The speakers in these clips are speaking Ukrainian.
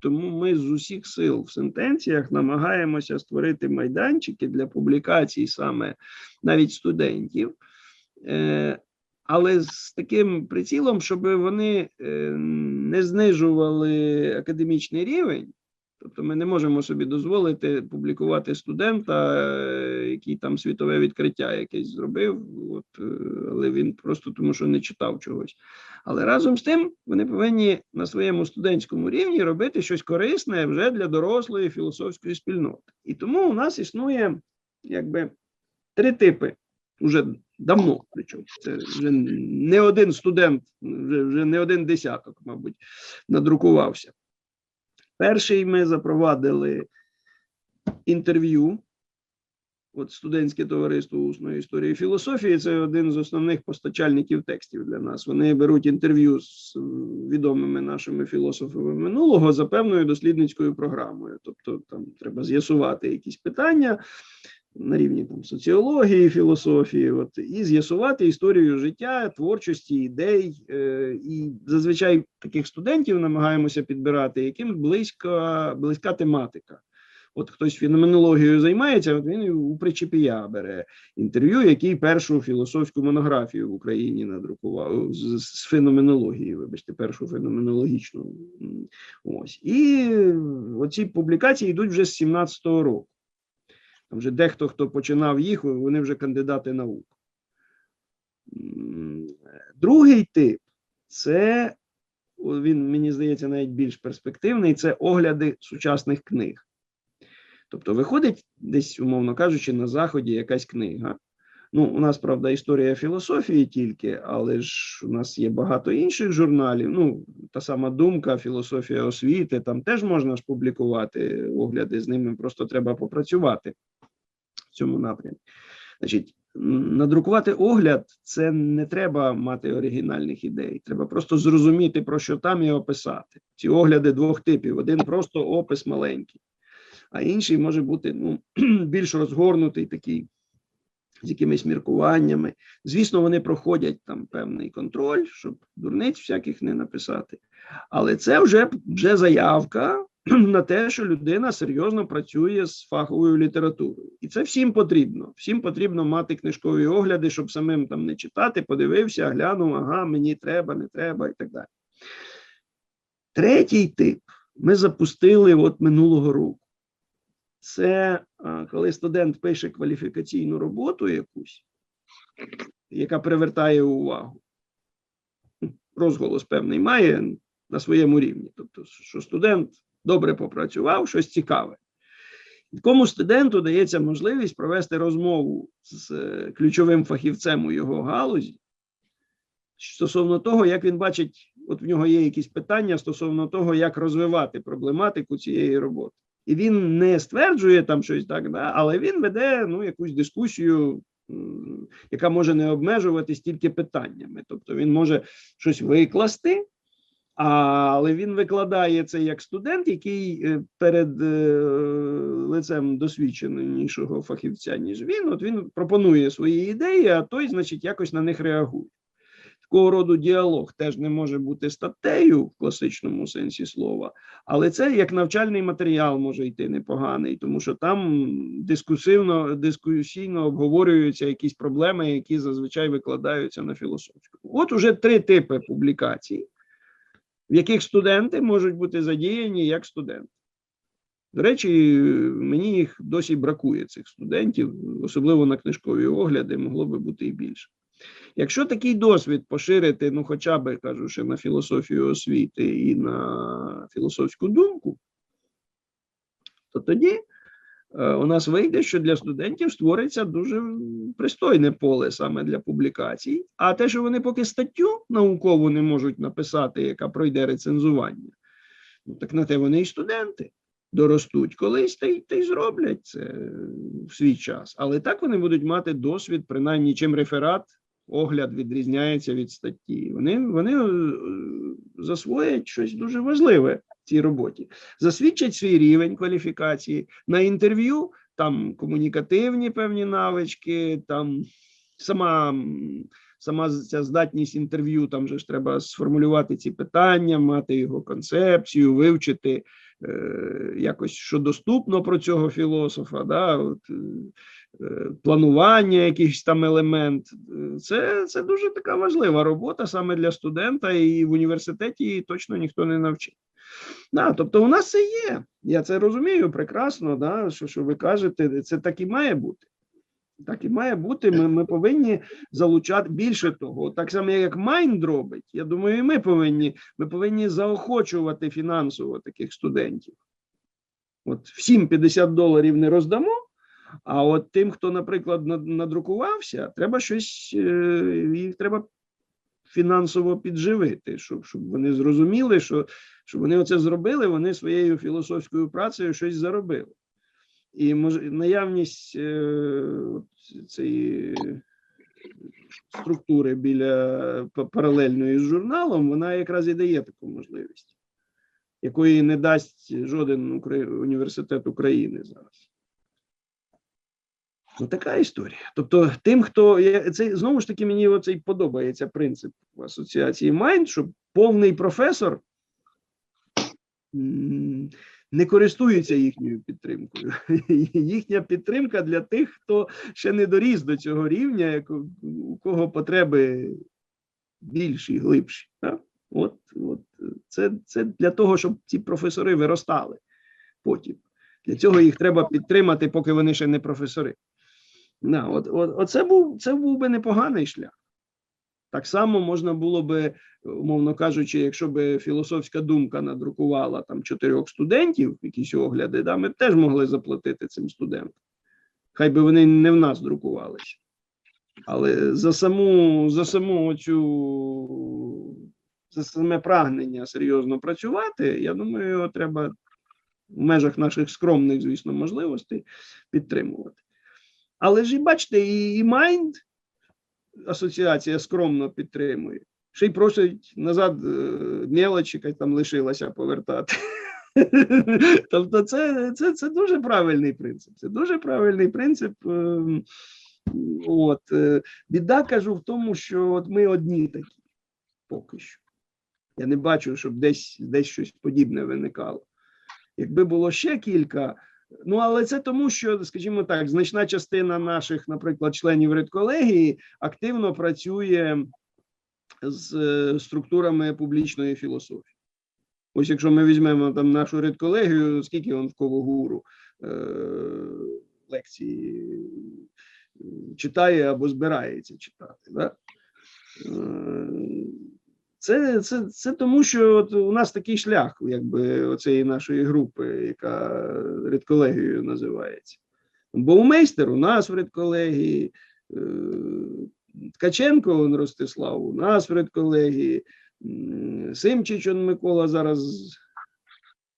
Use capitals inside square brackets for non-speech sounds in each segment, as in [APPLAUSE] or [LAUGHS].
тому ми з усіх сил в сентенціях намагаємося створити майданчики для публікацій саме навіть студентів. Е, але з таким прицілом, щоб вони е, не знижували академічний рівень. Тобто ми не можемо собі дозволити публікувати студента, е, який там світове відкриття якесь зробив, от, е, але він просто тому, що не читав чогось. Але разом з тим вони повинні на своєму студентському рівні робити щось корисне вже для дорослої філософської спільноти. І тому у нас існує якби три типи уже давно. Причому це вже не один студент, вже, вже не один десяток, мабуть, надрукувався. Перший ми запровадили інтерв'ю. От студентське товариство усної історії і філософії це один з основних постачальників текстів для нас. Вони беруть інтерв'ю з відомими нашими філософами минулого за певною дослідницькою програмою. Тобто, там треба з'ясувати якісь питання, на рівні там соціології, філософії, от і з'ясувати історію життя, творчості, ідей. Е, І зазвичай таких студентів намагаємося підбирати, яким близька, близька тематика. От хтось феноменологією займається, от він у Причепія бере інтерв'ю, який першу філософську монографію в Україні надрукував з, з феноменології, вибачте, першу феноменологічну. Ось. І оці публікації йдуть вже з 17-го року. Там вже дехто, хто починав їх, вони вже кандидати наук. Другий тип це він, мені здається, навіть більш перспективний це огляди сучасних книг. Тобто, виходить десь, умовно кажучи, на Заході якась книга. Ну, у нас, правда, історія філософії тільки, але ж у нас є багато інших журналів. Ну, та сама думка, філософія освіти, там теж можна ж публікувати огляди, з ними просто треба попрацювати в цьому напрямі. Значить, надрукувати огляд це не треба мати оригінальних ідей. Треба просто зрозуміти, про що там і описати. Ці огляди двох типів: один просто опис маленький, а інший може бути ну, [CLEARS THROAT] більш розгорнутий такий. З якимись міркуваннями. Звісно, вони проходять там певний контроль, щоб дурниць всяких не написати. Але це вже вже заявка [CLEARS THROAT] на те, що людина серйозно працює з фаховою літературою, і це всім потрібно. Всім потрібно мати книжкові огляди, щоб самим там не читати, подивився, глянув, ага, мені треба, не треба і так далі. Третій тип ми запустили от минулого року. Це коли студент пише кваліфікаційну роботу якусь, яка привертає увагу. Розголос певний має на своєму рівні. Тобто, що студент добре попрацював, щось цікаве. Такому студенту дається можливість провести розмову з е, ключовим фахівцем у його галузі стосовно того, як він бачить, от в нього є якісь питання стосовно того, як розвивати проблематику цієї роботи. І він не стверджує там щось так, да, але він веде ну, якусь дискусію, яка може не обмежуватись тільки питаннями. Тобто він може щось викласти, але він викладає це як студент, який е, перед е, лицем досвідченішого фахівця, ніж він. От він пропонує свої ідеї, а той, значить, якось на них реагує. Такого роду діалог теж не може бути статтею в класичному сенсі слова, але це як навчальний матеріал може йти непоганий, тому що там дискусивно, дискусійно обговорюються якісь проблеми, які зазвичай викладаються на філософському. От уже три типи публікацій в яких студенти можуть бути задіяні як студенти. До речі, мені їх досі бракує, цих студентів, особливо на книжкові огляди, могло би бути і більше. Якщо такий досвід поширити, ну, хоча б кажу, ще на філософію освіти і на філософську думку, то тоді у нас вийде, що для студентів створиться дуже пристойне поле саме для публікацій. А те, що вони поки статтю наукову не можуть написати, яка пройде рецензування, ну так на те вони і студенти доростуть колись та й та й зроблять це в свій час. Але так вони будуть мати досвід, принаймні чим реферат. Огляд відрізняється від статті. Вони вони е, засвоять щось дуже важливе цій роботі, засвідчать свій рівень кваліфікації. На інтерв'ю, там комунікативні певні навички, там сама сама ця здатність інтерв'ю, там же ж треба сформулювати ці питання, мати його концепцію, вивчити якось що доступно про цього філософа, да, от, е, е, планування, якийсь там елемент. Е, Це, це дуже така важлива робота саме для студента, і в університеті її точно ніхто не навчить. Да, тобто у нас це є. Я це розумію прекрасно, да, що, що ви кажете, це так і має бути. Так і має бути. Ми, ми повинні залучати більше того. Так само, як Майнд робить, я думаю, і ми повинні, ми повинні заохочувати фінансово таких студентів. От всім 50 доларів не роздамо. А от тим, хто, наприклад, над- надрукувався, треба щось, е, їх треба фінансово підживити, щоб, щоб вони зрозуміли, що, що вони оце зробили, вони своєю філософською працею щось заробили. І наявність е, цієї структури біля паралельної з журналом, вона якраз і дає таку можливість, якої не дасть жоден університет України зараз. Ну, така історія. Тобто, тим, хто це знову ж таки мені оцей подобається принцип асоціації Mind, що повний професор не користується їхньою підтримкою. [LAUGHS] Їхня підтримка для тих, хто ще не доріс до цього рівня, у кого потреби більші, глибші. От, от це, це для того, щоб ці професори виростали потім. Для цього їх треба підтримати, поки вони ще не професори. Да, от, от, оце був, це був би непоганий шлях. Так само можна було би, умовно кажучи, якщо би філософська думка надрукувала там чотирьох студентів, якісь огляди, да, ми б теж могли заплатити цим студентам. Хай би вони не в нас друкувалися. Але за саму, за саму цю за саме прагнення серйозно працювати, я думаю, його треба в межах наших скромних, звісно, можливостей підтримувати. Але ж і бачите, і, і Mind асоціація скромно підтримує. Ще й просить назад е, мелоч, яка там лишилася повертати. [LAUGHS] Тобто, це, це, це дуже правильний принцип. Це дуже правильний принцип. ем, От, е, біда кажу в тому, що от ми одні такі поки що. Я не бачу, щоб десь, десь щось подібне виникало. Якби було ще кілька, ну але це тому, що, скажімо так, значна частина наших, наприклад, членів редколегії активно працює з е, структурами публічної філософії. Ось якщо ми візьмемо там нашу редколегію, скільки он в Ковогуру е, лекції е, читає або збирається читати. Да? Е, Це, це, це тому, що от у нас такий шлях, якби оцієї нашої групи, яка редколегією називається. Боумейстер у нас в редколегії, е, Ткаченко он Ростислав у нас в редколегії, Симчич он Микола зараз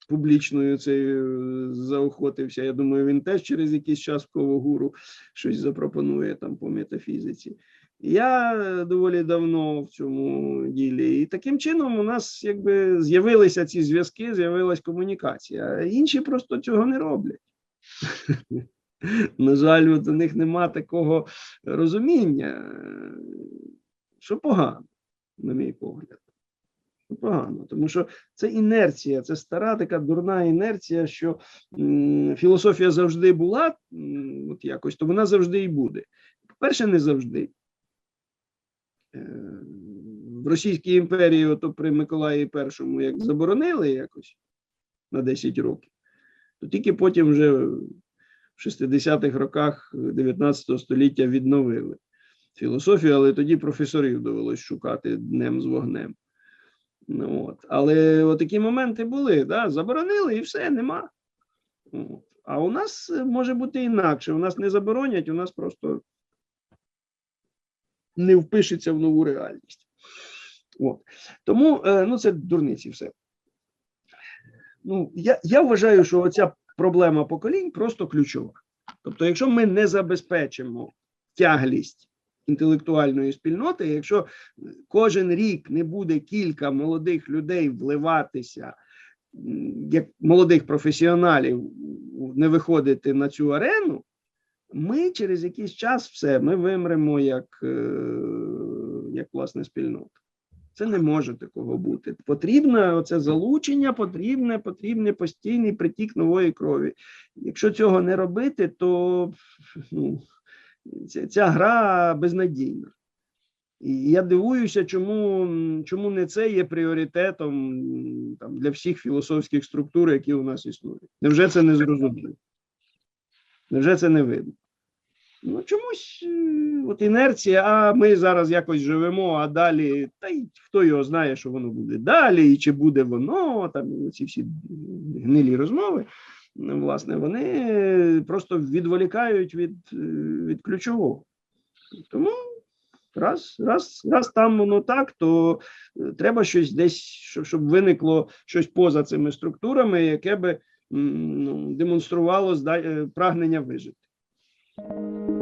публічною цією заохотився. Я думаю, він теж через якийсь час в Ковогуру щось запропонує там по метафізиці. Я е, доволі давно в цьому ділі, і таким чином у нас якби з'явилися ці зв'язки, з'явилась комунікація. Інші просто цього не роблять. [LAUGHS] На жаль, от у них нема такого розуміння, що погано, на мій погляд. Що Погано, тому що це інерція, це стара така дурна інерція, що філософія завжди була, от якось, то вона завжди і буде. По-перше, не завжди. Е, В Російській імперії, ото при Миколаї І, як заборонили якось на 10 років, то тільки потім вже в 60-х роках 19 століття відновили філософію, але тоді професорів довелось шукати днем з вогнем. Ну, от. Але такі моменти були, да? заборонили і все, нема. От. А у нас е, може бути інакше. У нас не заборонять, у нас просто не впишеться в нову реальність. От. Тому е, ну, це дурниці все. Ну, я, я вважаю, що оця проблема поколінь просто ключова. Тобто, якщо ми не забезпечимо тяглість інтелектуальної спільноти, якщо кожен рік не буде кілька молодих людей вливатися, як молодих професіоналів, не виходити на цю арену, ми через якийсь час все, ми вимремо як, е, як власне спільнота. Це не може такого бути. Потрібне оце залучення, потрібне, потрібний постійний притік нової крові. Якщо цього не робити, то ну, ця, ця гра безнадійна. І я дивуюся, чому, чому не це є пріоритетом там, для всіх філософських структур, які у нас існують. Невже це не зрозуміло? Невже це не видно? Ну, чомусь е, от інерція, а ми зараз якось живемо, а далі, та й хто його знає, що воно буде далі, і чи буде воно, там ці всі гнилі розмови, ну, власне, вони просто відволікають від, е, від ключового. Тому раз, раз, раз там воно так, то е, треба щось десь, щоб, виникло щось поза цими структурами, яке би ну, демонструвало прагнення вижити. Thanks.